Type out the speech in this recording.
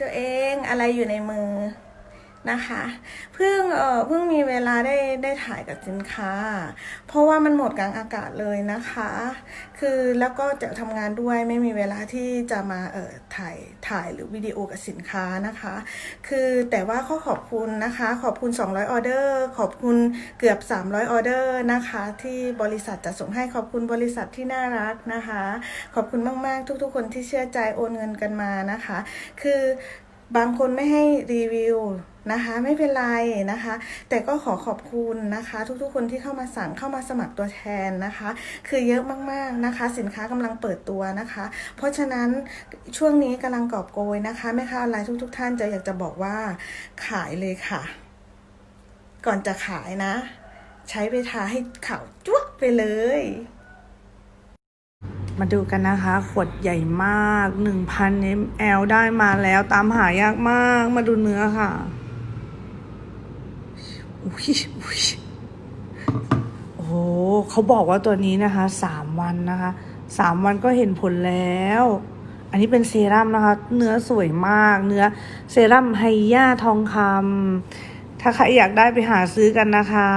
ตัวเองอะไรอยู่ในมือ นะคะเพิ่งเออเพิ่งมีเวลาได้ได้ถ่ายกับสินค้า เพราะว่ามันหมดกลางอากาศเลยนะคะ คือแล้วก็จะทำงานด้วยไม่มีเวลาที่จะมาเออถ่ายถ่ายหรือวิดีโอกับสินค้านะคะ คือแต่ว่าขอขอบคุณนะคะ ขอบคุณ 200 ออเดอร์ ขอบคุณเกือบ 300 ออเดอร์นะคะ ที่บริษัทจะส่งให้ขอบคุณบริษัทที่น่ารักนะคะ ขอบคุณมาก ๆ ทุก ๆ คนที่เชื่อใจโอนเงินกันมานะคะ คือ บางคนไม่ให้รีวิวนะคะ ไม่เป็นไรนะคะ แต่ก็ขอขอบคุณนะคะ ทุกๆคนที่เข้ามาสั่งเข้ามาสมัครตัวแทนนะคะ คือเยอะมากๆนะคะ สินค้ากำลังเปิดตัวนะคะ เพราะฉะนั้นช่วงนี้กำลังกอบโกยนะคะแม่ค้าออนไลน์ทุก ๆ ท่านจะอยากจะบอกว่าขายเลยค่ะ ก่อนจะขายนะ ใช้ไปทาให้ข่าวจ้วะไปเลย มาดูกันนะคะ ขวดใหญ่มาก 1,000 ml ได้มาแล้วตามหายากมาก มาดูเนื้อค่ะอุ๊ยอุ๊ยโอ้โหเขาบอกว่าตัวนี้นะคะ3วันนะคะ3วันก็เห็นผลแล้ว อันนี้เป็นเซรั่มนะคะ เนื้อสวยมาก เนื้อเซรั่มไฮย่าทองคำถ้าใครอยากได้ไปหาซื้อกันนะคะ